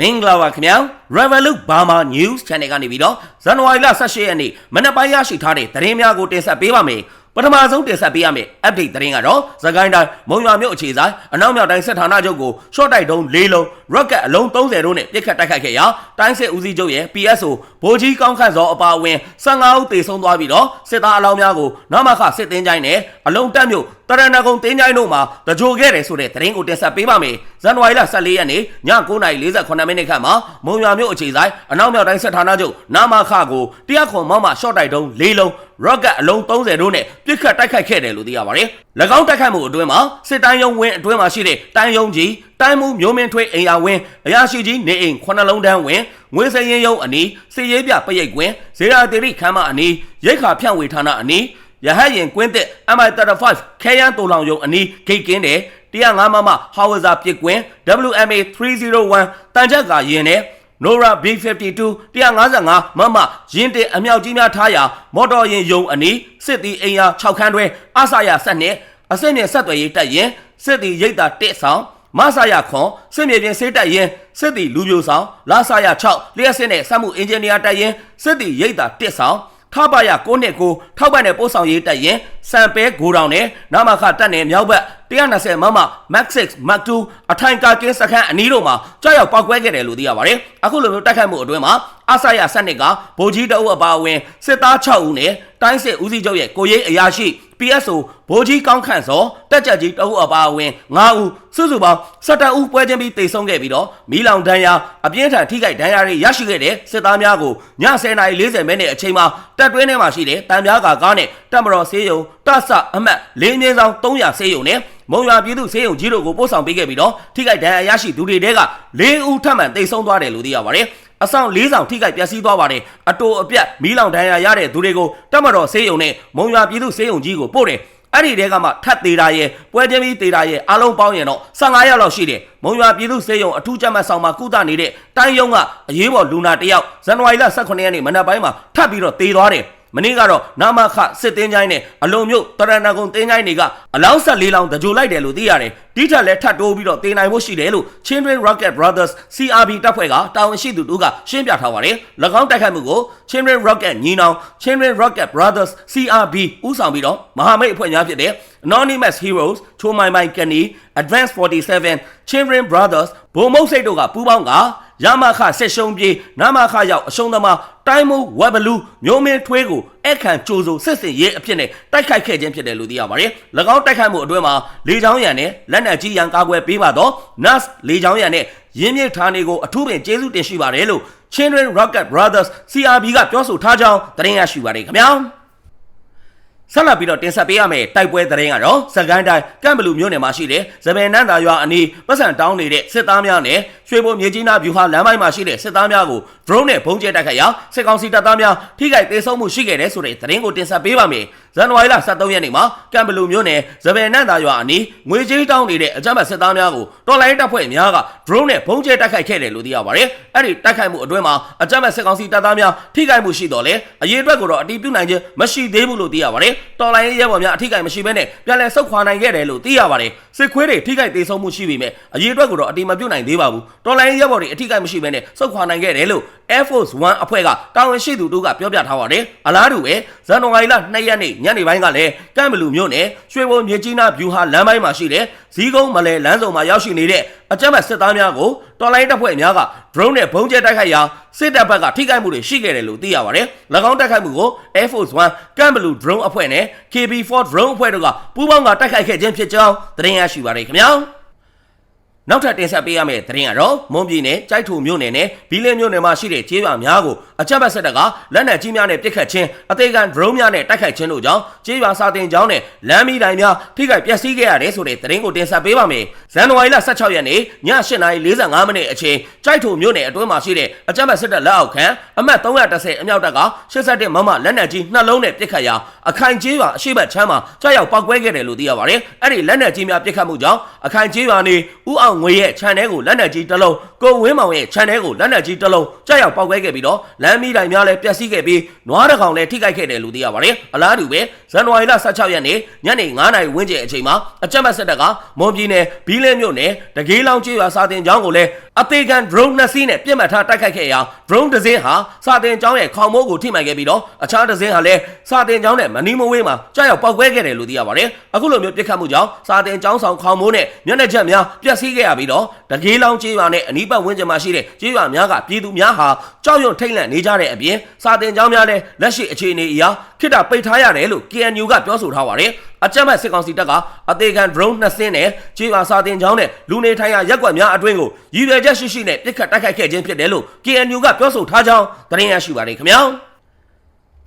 မင်္ဂလာပါခင်ဗျာ Revolut Burma News Channel ကနေပြီးတော့ဇန်နဝါရီလ18ရက်နေ့မနက်ပိုင်းရရှိထားတဲ့သတင်းများကိုတင်ဆက်ပေးပါမယ် ပထမဆုံးတင်ဆက်ပေးရမယ့် update သတင်းကတော့သကိုင်းတိုင်းမုံရွာမြို့အခြေဆိုင်အနောက်မြောက်တိုင်းစစ်ဌာနချုပ်ကို short တိုက်တုံး၄လုံး rocket အလုံး30တို့နဲ့ပစ်ခတ်တိုက်ခိုက်ခဲ့ရာတိုင်းစစ်ဦးစီးချုပ်ရဲ့ PSO ဗိုလ်ကြီးကောင်းခန့်စောအပါအဝင်15ဦးသေဆုံးသွားပြီးတော့စစ်သားအလောင်းများကိုနမခစစ်တင်းချိုင်းနဲ့အလုံးတက်မြို့တရဏဂုံတင်းချိုင်းတို့မှာတကြိုခဲ့တယ်ဆိုတဲ့သတင်းကိုတင်ဆက်ပေးပါမယ်ဇန်နဝါရီလ14ရက်နေ့ည9:48မိနစ်ခန့်မှာမုံရွာမြို့အခြေဆိုင်အနောက်မြောက်တိုင်းစစ်ဌာနချုပ်နာမခကိုတရားခွန်မောက်မှ short တိုက်တုံး၄လုံး rocket အလုံး30တို့နဲ့ပြစ်ခတ်တိုက်ခိုက်ခဲ့တယ်လို့သိရပါတယ်။၎င်းတိုက်ခိုက်မှုအတွင်းမှာစစ်တိုင်းရုံးဝင်းအတွင်းမှာရှိတဲ့တိုင်းရုံးကြီးတိုင်းမှုမျိုးမင်းထွေးအိမ်ယာဝင်းအရာရှိကြီးနေအိမ်ခုနှလုံးတန်းဝင်းငွေစရင်ရုံးအနီးစစ်ရေးပြပရိတ်ကွင်းဇေယျတိရိခမ်းမအနီးရိတ်ခါဖြန့်ဝေဌာနအနီးရဟတ်ရင်ကွင်းသက် MI35 ခဲယမ်းတူလောင်ယုံအနီးဂိတ်ကင်းတဲ့105မမဟောဝဇာပစ်ကွင်း WMA 301တန်ချက်ကာရင်နဲ့ Nora B52 155မမရင်းတင်အမြောက်ကြီးများထားရာမော်တော်ယာဉ်ယုံအနီးစစ်တီအိမ်ယာ6ခန်းတွဲအဆရဆက်နဲ့အစစ်မြင့်ဆက်သွယ်ရေးတပ်ရင်စစ်တီရိတ်တာတစ်ဆောင်မဆာရခွန်စစ်မြေပြင်စေးတက်ရင်စစ်တီလူမျိုးဆောင်လာဆာရ6လျှက်စစ်နဲ့စက်မှုအင်ဂျင်နီယာတက်ရင်စစ်တီရိတ်တာတစ်ဆောင်ထပရ9နှစ်ကိုထောက်ပံ့တဲ့ပို့ဆောင်ရေးတက်ရင်စံပဲဂိုတောင်နဲ့နာမခတက်နယ်မြောက်ဘက် 120မမ Max 6 Mark 2အထိုင်ကာကင်းစခန်းအနီးတို့မှာကြောက်ရောက်ပောက်ကွဲခဲ့တယ်လို့သိရပါတယ်အခုလိုမျိုးတိုက်ခိုက်မှုအတွင်းမှာအဆရစနစ်ကဗိုလ်ကြီးတအုပ်အပါအဝင်စစ်သား6ဦးနဲ့တိုင်းစစ်ဦးစီးချုပ်ရဲ့ကိုရေးအရာရှိ PSO ဗိုလ်ကြီးကောင်းခန့်စောတက်ကြကြီးတအုပ်အပါအဝင်9ဦးစုစုပေါင်း17ဦးပွဲချင်းပြီးတိတ်ဆုံးခဲ့ပြီးတော့မီးလောင်ဒဏ်ရာအပြင်းထန်ထိခိုက်ဒဏ်ရာတွေရရှိခဲ့တဲ့စစ်သားများကိုည10:40မိနစ်အချိန်မှာတပ်တွင်းထဲမှာရှိတဲ့တံပြားကာကားနဲ့တပ်မတော်ဆေးရုံတပ်ဆအမှတ်၄မြင်းဆောင်300ဆေးရုံနဲ့ မုံရွာပြည်သူဆေးရုံကြီးတို့ကိုပို့ဆောင်ပေးခဲ့ပြီးတော့ထိခိုက်ဒဏ်ရာရရှိသူတွေတဲက၄ဦးထပ်မံတိတ်ဆုံးသွားတယ်လို့သိရပါတယ်အဆောင်၄ဆောင်ထိခိုက်ပျက်စီးသွားပါတယ်အတိုအပြက်မီးလောင်ဒဏ်ရာရတဲ့သူတွေကိုတပ်မတော်ဆေးရုံနဲ့မုံရွာပြည်သူဆေးရုံကြီးကိုပို့တယ်အဲ့ဒီတဲကမှထပ်သေးတာရဲ့ပွဲချင်းပြီးသေးတာရဲ့အားလုံးပေါင်းရင်တော့15ရောက်လောက်ရှိတယ်မုံရွာပြည်သူစေယုံအထူးကြမ်းမှတ်ဆောင်မှာကုသနေတဲ့တိုင်းယုံကအရေးပေါ်လူနာတယောက်ဇန်နဝါရီလ18ရက်နေ့မနက်ပိုင်းမှာထပ်ပြီးတော့သေသွားတယ် မနေ့ကတော့နာမခစစ်တင်းချိုင်းနဲ့အလုံမြို့တရဏဂုံတင်းချိုင်းတွေကအလောင်းဆက်လေးလောင်းတကြိုလိုက်တယ်လို့သိရတယ်ဒီထက်လည်းထပ်တိုးပြီးတော့တင်နိုင်ဖို့ရှိတယ်လို့ Children Rocket Brothers CRB တပ်ဖွဲ့ကတာဝန်ရှိသူတို့ကရှင်းပြထားပါတယ်၎င်းတိုက်ခိုက်မှုကို Children Rocket ညီနောင် Children Rocket Brothers CRB ဦးဆောင်ပြီးတော့မဟာမိတ်အဖွဲ့များဖြစ်တဲ့ Anonymous Heroes ချိုမိုင်မိုင်ကန်နီ Advance 47 Children Brothers ဘုံမုတ်စိတ်တို့ကပူးပေါင်းက ရမခဆက်ရှုံးပြေးနမခရောက်အရှုံးသမားတိုင်းမူဝက်ဘလူးမျိုးမင်းထွေးကိုအခန့်ကြိုးစုံစစ်စင်ရေးအဖြစ်နဲ့တိုက်ခိုက်ခဲ့ခြင်းဖြစ်တယ်လို့သိရပါတယ်။၎င်းတိုက်ခိုက်မှုအတွင်းမှာလေချောင်းရံနဲ့လက်နက်ကြီးရန်ကာကွယ်ပေးပါတော့ NAS လေချောင်းရံနဲ့ရင်းမြစ်ဌာနေကိုအထူးပင်ကျေးဇူးတင်ရှိပါတယ်လို့ Children Rocket Brothers CRB ကပြောဆိုထားကြောင်းသတင်းရရှိပါတယ်ခင်ဗျာ။ ဆက်လက်ပြီးတော့တင်ဆက်ပေးရမယ့်တိုက်ပွဲသတင်းကတော့စကိုင်းတိုင်းကမ်ဘလူမြို့နယ်မှာရှိတဲ့ဇပယ်နန်းသာရွာအနီးပတ်စံတောင်းနေတဲ့စစ်သားများနဲ့ရွှေဘုံမြေကြီးနားဗျူဟာလမ်းပိုင်းမှာရှိတဲ့စစ်သားများကို drone နဲ့ဘုံကျဲတိုက်ခိုက်ရာစစ်ကောင်စီတပ်သားများထိခိုက်ဒေဆုံးမှုရှိခဲ့တဲ့ဆိုတဲ့သတင်းကိုတင်ဆက်ပေးပါမယ်။ ဇန်နဝါရီလ23ရက်နေ့မှာကမ်ဘလူမြို့နယ်ဇပယ်နန်းသာရွာအနီးငွေကြီးတောင်းနေတဲ့အကြမ်းဖက်စစ်သားများကိုတော်လိုင်းတပ်ဖွဲ့များက drone နဲ့ဘုံကျဲတိုက်ခိုက်ခဲ့တယ်လို့သိရပါတယ်။အဲ့ဒီတိုက်ခိုက်မှုအတွင်းမှာအကြမ်းဖက်စစ်ကောင်စီတပ်သားများထိခိုက်မှုရှိတော့လေအရေးအတွက်ကိုတော့အတီးပြုတ်နိုင်ခြင်းမရှိသေးဘူးလို့သိရပါတယ်။တော်လိုင်းရဲဘော်များအထိခိုက်မရှိဘဲနဲ့ပြန်လည်ဆုတ်ခွာနိုင်ခဲ့တယ်လို့သိရပါတယ်။စစ်ခွေးတွေထိခိုက်ဒေဆုံးမှုရှိပေမဲ့အရေးအတွက်ကိုတော့အတီးမပြုတ်နိုင်သေးပါဘူး။တော်လိုင်းရဲဘော်တွေအထိခိုက်မရှိဘဲနဲ့ဆုတ်ခွာနိုင်ခဲ့တယ်လို့ Air Force 1အဖွဲ့ကတာဝန်ရှိသူတို့ကပြောပြထားပါတယ်။အလားတူပဲဇန်နဝါရီလ2ရက်နေ့ညနေပိုင်းကလည်းကမ်ဘလူမြို့နယ်ရွှေဘုံမြေကြီးနားဗျူဟာလမ်းပိုင်းမှာရှိတဲ့ဇီးကုန်းမလဲလမ်းစုံမှာရောက်ရှိနေတဲ့အကြမ်းဖက်စစ်သားများကိုတော်လိုင်းတပ်ဖွဲ့များက drone နဲ့ဘုံကျဲတိုက်ခိုက်ရာစစ်တပ်ဘက်ကထိခိုက်မှုတွေရှိခဲ့တယ်လို့သိရပါတယ်။၎င်းတိုက်ခိုက်မှုကို Air Force 1ကမ်ဘလူ drone အဖွဲ့နဲ့ KB4 drone အဖွဲ့တို့ကပူးပေါင်းကတိုက်ခိုက်ခဲ့ခြင်းဖြစ်ကြောင်းသတင်းရရှိပါရခင်ဗျာ။ နောက်ထပ်တင်ဆက်ပေးရမယ့်သတင်းကတော့မွန်ပြည်နယ်ကြိုက်ထူမြို့နယ်နဲ့ဘီလင်းမြို့နယ်မှာရှိတဲ့ကျေးရွာများကိုအကြမ်းဖက်စစ်တပ်ကလက်နက်ကြီးများနဲ့ပစ်ခတ်ခြင်းအသေးခံဒရုန်းများနဲ့တိုက်ခိုက်ခြင်းတို့ကြောင့်ကျေးရွာစာတင်ကျောင်းနဲ့လမ်းမီးတိုင်များထိခိုက်ပျက်စီးခဲ့ရတယ်ဆိုတဲ့သတင်းကိုတင်ဆက်ပေးပါမယ်။ဇန်နဝါရီလ16ရက်နေ့ည8:45မိနစ်အချိန်ကြိုက်ထူမြို့နယ်အတွင်းမှာရှိတဲ့အကြမ်းဖက်စစ်တပ်လက်အောက်ခံအမှတ်310အမြောက်တပ်က87မမလက်နက်ကြီးနှလုံးနဲ့ပစ်ခတ်ရာအခိုင်ကျေးရွာအရှိတ်ချမ်းမှာကြောက်ရောက်ပောက်ကွဲခဲ့တယ်လို့သိရပါတယ်။အဲ့ဒီလက်နက်ကြီးများပစ်ခတ်မှုကြောင့်အခိုင်ကျေးရွာနေဦးအောင်ငွေရဲ့ channel ကိုလက်နက်ကြီးတစ်လုံးကိုဝင်းမောင်ရဲ့ channel ကိုလက်နက်ကြီးတစ်လုံးကြောက်ရောက်ပောက်ကွဲခဲ့ပြီးတော့လမ်းမီးတိုင်များလည်းပျက်စီးခဲ့ပြီးနွားတစ်ကောင်လည်းထိခိုက်ခဲ့တယ်လို့သိရပါတယ်အလားတူပဲဇန်နဝါရီလ16ရက်နေ့ညနေ9:00နာရီဝန်းကျင်အချိန်မှာအကြမ်းဖက်စစ်တပ်ကမွန်ပြည်နယ်ဘီလင်းမြို့နယ်တကေးလောင်ကျေးရွာစာတင်ကျောင်းကိုလည်းအသေးခံ drone နှစ်စီးနဲ့ပြစ်မှတ်ထားတိုက်ခိုက်ခဲ့ရာ drone တစ်စင်းဟာစာတင်ကျောင်းရဲ့ခေါင်မိုးကိုထိမှန်ခဲ့ပြီးတော့အခြားတစ်စင်းဟာလည်းစာတင်ကျောင်းနဲ့မနီမဝေးမှာကြောက်ရောက်ပောက်ကွဲခဲ့တယ်လို့သိရပါတယ်အခုလိုမျိုးပြစ်ခတ်မှုကြောင့်စာတင်ကျောင်းဆောင်ခေါင်မိုးနဲ့မျက်နှာချက်များပျက်စီးခဲ့ရပြီးတော့တကေးလောင်ကျေးရွာနဲ့အနီးပတ်ဝန်းကျင်မှာရှိတဲ့ကျေးရွာများကပြည်သူများဟာကြောက်ရွံ့ထိတ်လန့်နေကြတဲ့အပြင်စာတင်ကျောင်းများလည်းလက်ရှိအခြေအနေအရခိတ္တပိတ်ထားရတယ်လို့ KNU ကပြောဆိုထားပါတယ်အကြမ်းဖက်စစ်ကောင်စီတပ်ကအသေးခံ drone နှစ်စင်းနဲ့ခြေပါစာတင်ကြောင်းနဲ့လူနေထိုင်ရာရက်ကွက်များအတွင်းကိုရည်ရွယ်ချက်ရှိရှိနဲ့ပြစ်ခတ်တိုက်ခိုက်ခဲ့ခြင်းဖြစ်တယ်လို့ KNU ကပြောဆိုထားကြောင်းသတင်းရရှိပါတယ်ခင်ဗျာ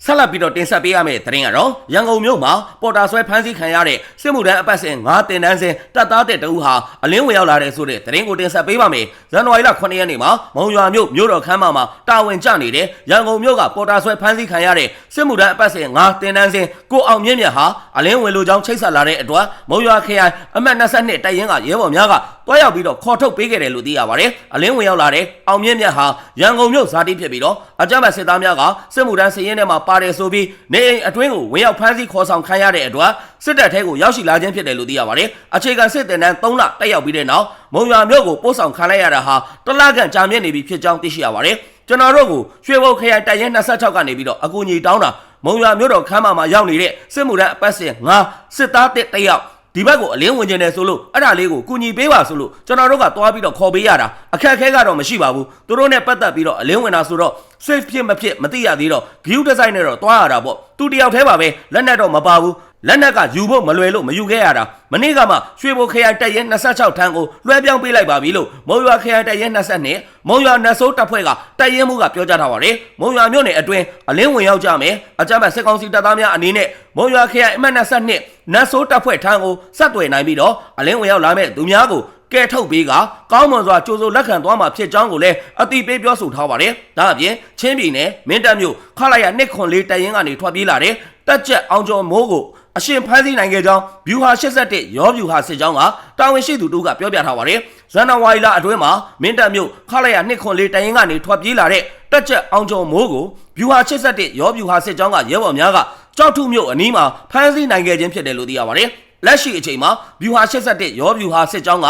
ဆက်လက်ပြီးတော့တင်ဆက်ပေးရမယ့်သတင်းကတော့ရန်ကုန်မြို့မှာပေါ်တာဆွဲဖမ်းဆီးခံရတဲ့စစ်မှုထမ်းအပတ်စဉ်9တင်တန်းစဉ်တပ်သားတဲ့တအူဟာအလင်းဝင်ရောက်လာတဲ့ဆိုတဲ့သတင်းကိုတင်ဆက်ပေးပါမယ်။ဇန်နဝါရီလ9ရက်နေ့မှာမုံရွာမြို့မြို့တော်ခမ်းမမှာတာဝန်ကျနေတဲ့ရန်ကုန်မြို့ကပေါ်တာဆွဲဖမ်းဆီးခံရတဲ့စစ်မှုထမ်းအပတ်စဉ်9တင်တန်းစဉ်ကိုအောင်မြင့်မြတ်ဟာအလင်းဝင်လိုကြောင်းချိတ်ဆက်လာတဲ့အတွက်မုံရွာခရိုင်အမှတ်22တိုက်ရင်ကရဲဘော်များကတွားရောက်ပြီးတော့ခေါ်ထုတ်ပေးခဲ့တယ်လို့သိရပါတယ်။အလင်းဝင်ရောက်လာတဲ့အောင်မြင့်မြတ်ဟာရန်ကုန်မြို့ဇာတိဖြစ်ပြီးတော့အကြမ်းဖက်စစ်သားများကစစ်မှုထမ်းစည်ရင်ထဲမှာပါတယ်ဆိုပြီးနေအိမ်အတွင်းကိုဝင်ရောက်ဖမ်းဆီးခေါ်ဆောင်ခံရတဲ့အတွက်စစ်တပ်ထဲကိုရောက်ရှိလာခြင်းဖြစ်တယ်လို့သိရပါတယ်။အခြေခံစစ်တပ်တန်း3လတက်ရောက်ပြီးတဲ့နောက်မုံရွာမြို့ကိုပို့ဆောင်ခံလိုက်ရတာဟာတလခန့်ကြာမြင့်နေပြီဖြစ်ကြောင်းသိရှိရပါတယ်။ကျွန်တော်တို့ကိုရွှေဘုတ်ခရိုင်တိုင်ရင်26ကနေပြီးတော့အကူအညီတောင်းတာမုံရွာမြို့တော်ခမ်းမမှာရောက်နေတဲ့စစ်မှုထမ်းအပတ်စဉ်9စစ်သားတစ်တယောက် ဒီဘက်ကိုအလင်းဝင်ကျင်တယ်ဆိုလို့အဲ့ဒါလေးကိုကူညီပေးပါဆိုလို့ကျွန်တော်တို့ကသွားပြီးတော့ခေါ်ပေးရတာအခက်အခဲကတော့မရှိပါဘူးသူတို့နဲ့ပတ်သက်ပြီးတော့အလင်းဝင်တာဆိုတော့ safe ဖြစ်မဖြစ်မသိရသေးတော့ view design နဲ့တော့သွားရတာပေါ့သူတယောက်တည်းပါပဲလက်နဲ့တော့မပါဘူး လက်နက်ကယူဖို့မလွယ်လို့မယူခဲ့ရတာမနေ့ကမှရွှေဘိုခရိုင်တက်ရဲ26ထန်းကိုလွှဲပြောင်းပေးလိုက်ပါပြီလို့မုံရွာခရိုင်တက်ရဲ22မုံရွာနတ်ဆိုးတပ်ဖွဲ့ကတက်ရဲမှုကပြောကြားထားပါတယ်မုံရွာမြို့နယ်အတွင်းအလင်းဝင်ရောက်ကြမယ်အကြမ်းဖက်စစ်ကောင်စီတပ်သားများအနေနဲ့မုံရွာခရိုင်အမှတ်22နတ်ဆိုးတပ်ဖွဲ့ထန်းကိုဆက်သွယ်နိုင်ပြီးတော့အလင်းဝင်ရောက်လာမဲ့သူများကိုကဲထုတ်ပေးကကောင်းမွန်စွာကြိုးစိုးလက်ခံသွားမှာဖြစ်ကြောင်းကိုလည်းအတိပေးပြောဆိုထားပါတယ်။ဒါအပြင်ချင်းပြည်နယ်မင်းတပ်မြို့ခလာရနှစ်ခွန်လေးတရင်ကနေထွက်ပြေးလာတဲ့တက်ကြက်အောင်ကျော်မိုးကို အရှင်ဖမ်းဆီးနိုင်ခဲ့ကြောင်းဗျူဟာ81ရောဗျူဟာစစ်ကြောင်းကတာဝန်ရှိသူတို့ကပြောပြထားပါတယ်။ဇန်နဝါရီလအတွင်းမှာမင်းတပ်မြို့ခလာရနှစ်ခွန်လေးတရင်ကနေထွက်ပြေးလာတဲ့တက်ကြက်အောင်ကျော်မိုးကိုဗျူဟာ81ရောဗျူဟာစစ်ကြောင်းကရဲဘော်များကကြောက်ထုမြို့အနီးမှာဖမ်းဆီးနိုင်ခဲ့ခြင်းဖြစ်တယ်လို့သိရပါတယ်။လက်ရှိအချိန်မှာဗျူဟာ81ရောဗျူဟာစစ်ကြောင်းက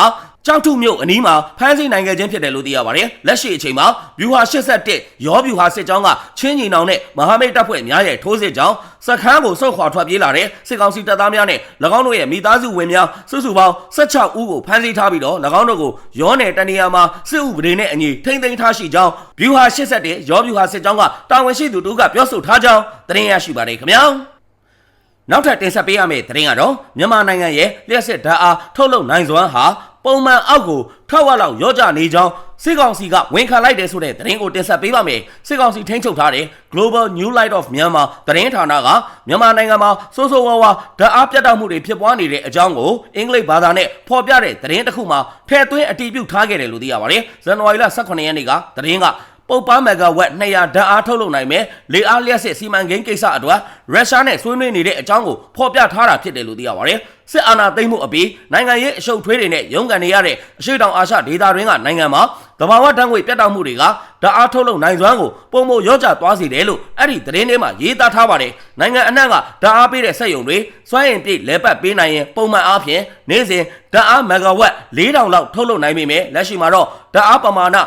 ကြောက်ထုမြို့အနီးမှာဖမ်းဆီးနိုင်ခဲ့ခြင်းဖြစ်တယ်လို့သိရပါတယ်။လက်ရှိအချိန်မှာဗျူဟာ81ရောဗျူဟာစစ်ကြောင်းကချင်းညီနောင်နဲ့မဟာမိတ်တပ်ဖွဲ့များရဲ့ထိုးစစ်ကြောင်းစခန်းကိုဆုတ်ခွာထွက်ပြေးလာတဲ့စစ်ကောင်စီတပ်သားများနဲ့၎င်းတို့ရဲ့မိသားစုဝင်များစုစုပေါင်း16ဦးကိုဖမ်းဆီးထားပြီးတော့၎င်းတို့ကိုရောနယ်တနေရာမှာစစ်ဥပဒေနဲ့အညီထိမ့်သိမ်းထားရှိကြောင်းဗျူဟာ81ရောဗျူဟာစစ်ကြောင်းကတာဝန်ရှိသူတို့ကပြောဆိုထားကြောင်းသတင်းရရှိပါတယ်ခင်ဗျာ။နောက်ထပ်တင်ဆက်ပေးရမယ့်သတင်းကတော့မြန်မာနိုင်ငံရဲ့လျှက်စစ်ဓာတ်အားထုတ်လုပ်နိုင်စွမ်းဟာ ပုံမှန်အောက်ကိုထောက်ဝက်လောက်ရော့ကျနေကြောင်းစစ်ကောင်စီကဝန်ခံလိုက်တယ်ဆိုတဲ့သတင်းကိုတင်ဆက်ပေးပါမယ်စစ်ကောင်စီထိန်းချုပ်ထားတဲ့ Global New Light of Myanmar သတင်းဌာနကမြန်မာနိုင်ငံမှာစိုးစိုးဝါးဝါဓာတ်အားပြတ်တောက်မှုတွေဖြစ်ပွားနေတဲ့အကြောင်းကိုအင်္ဂလိပ်ဘာသာနဲ့ဖော်ပြတဲ့သတင်းတစ်ခုမှာထည့်သွင်းအတည်ပြုထားခဲ့တယ်လို့သိရပါတယ်ဇန်နဝါရီလ18ရက်နေ့ကသတင်းက ပုတ်ပါမဂါဝက်200ဓာတ်အားထုတ်လုပ်နိုင်မယ်လေအားလျှက်စစ်စီမံကိန်းကိစ္စအတွက်ရုရှားနဲ့ဆွေးနွေးနေတဲ့အကြောင်းကိုဖော်ပြထားတာဖြစ်တယ်လို့သိရပါတယ်စစ်အာဏာသိမ်းမှုအပြီးနိုင်ငံရေးအရှုပ်ထွေးတွေနဲ့ရုန်းကန်နေရတဲ့အရှိတောင်အာရှဒေသတွင်းကနိုင်ငံမှာတဘာဝတန်းငွေပြတ်တောက်မှုတွေကဓာတ်အားထုတ်လုပ်နိုင်စွမ်းကိုပုံမရော့ကျသွားစေတယ်လို့အဲ့ဒီသတင်းထဲမှာရေးသားထားပါတယ်နိုင်ငံအနှံ့ကဓာတ်အားပေးတဲ့စက်ရုံတွေစွမ်းအင်ပြည့်လဲပတ်ပေးနိုင်ရင်ပုံမှန်အားဖြင့်နေ့စဉ်ဓာတ်အားမဂါဝက်4000လောက်ထုတ်လုပ်နိုင်ပေမဲ့လက်ရှိမှာတော့ဓာတ်အားပမာဏ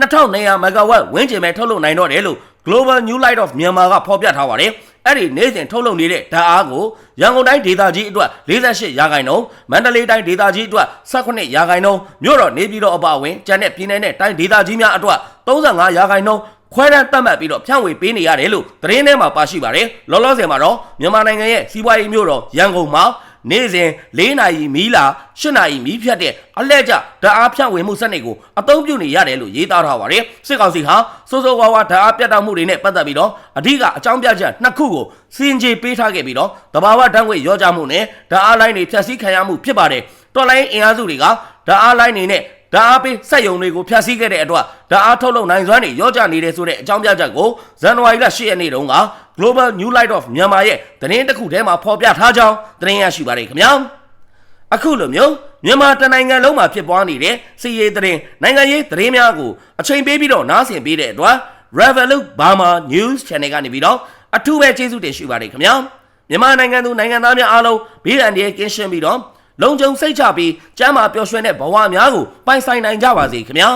2200မဂါဝက်ဝန်းကျင်ပဲထုတ်လုပ်နိုင်တော့တယ်လို့ Global New Light of Myanmar ကဖော်ပြထားပါတယ်။အဲ့ဒီနေ့စဉ်ထုတ်လုပ်နေတဲ့ဓာတ်အားကိုရန်ကုန်တိုင်းဒေသကြီးအတွက်48ရာခိုင်နှုန်းမန္တလေးတိုင်းဒေသကြီးအတွက်18ရာခိုင်နှုန်းမြို့တော်နေပြည်တော်အပါအဝင်ကျန်တဲ့ပြည်내နဲ့တိုင်းဒေသကြီးများအတွက်35ရာခိုင်နှုန်းခွဲတန်းတတ်မှတ်ပြီးတော့ဖြန့်ဝေပေးနေရတယ်လို့သတင်းထဲမှာပါရှိပါတယ်။လောလောဆယ်မှာတော့မြန်မာနိုင်ငံရဲ့စီးပွားရေးမြို့တော်ရန်ကုန်မှာ နေ့စဉ်၄နာရီမီးလာ၈နာရီမီးဖြတ်တဲ့အလှည့်ကျဓာတ်အားဖြန့်ဝေမှုစနစ်ကိုအသုံးပြုနေရတယ်လို့ရေးသားထားပါတယ်စစ်ကောင်စီဟာစိုးစိုးဝါးဝါဓာတ်အားပြတ်တောက်မှုတွေနဲ့ပတ်သက်ပြီးတော့အဓိကအကြောင်းပြချက်နှစ်ခုကိုစင်ကြေပေးထားခဲ့ပြီးတော့တဘာဝဓာတ်ငွေရောကြမှုနဲ့ဓာတ်အားလိုင်းတွေဖြတ်စည်းခံရမှုဖြစ်ပါတယ်တော်လိုင်းအင်အားစုတွေကဓာတ်အားလိုင်းတွေနဲ့ ဓာတ်အားပေးစက်ယုံတွေကိုဖျက်ဆီးခဲ့တဲ့အတွက်ဓာတ်အားထုတ်လုပ်နိုင်စွမ်းတွေရောကြနေတယ်ဆိုတဲ့အကြောင်းပြချက်ကိုဇန်နဝါရီလ10ရက်နေ့တုန်းက Global New Light of Myanmar ရဲ့သတင်းတစ်ခုထဲမှာဖော်ပြထားကြောင်းသတင်းရရှိပါတယ်ခင်ဗျာအခုလိုမျိုးမြန်မာတနိုင်ငံလုံးမှာဖြစ်ပွားနေတဲ့စီရေးသတင်းနိုင်ငံရေးသတင်းများကိုအချိန်ပေးပြီးတော့နားဆင်ပေးတဲ့အတွက် Revolut Burma News Channel ကနေပြီးတော့အထူးပဲကျေးဇူးတင်ရှိပါတယ်ခင်ဗျာမြန်မာနိုင်ငံသူနိုင်ငံသားများအားလုံးဘေးအန္တရာယ်ကင်းရှင်းပြီးတော့ လုံခြုံစိတ်ချပြီးကျန်းမာပျော်ရွှင်တဲ့ဘဝများကိုပိုင်ဆိုင်နိုင်ကြပါစေခင်ဗျာ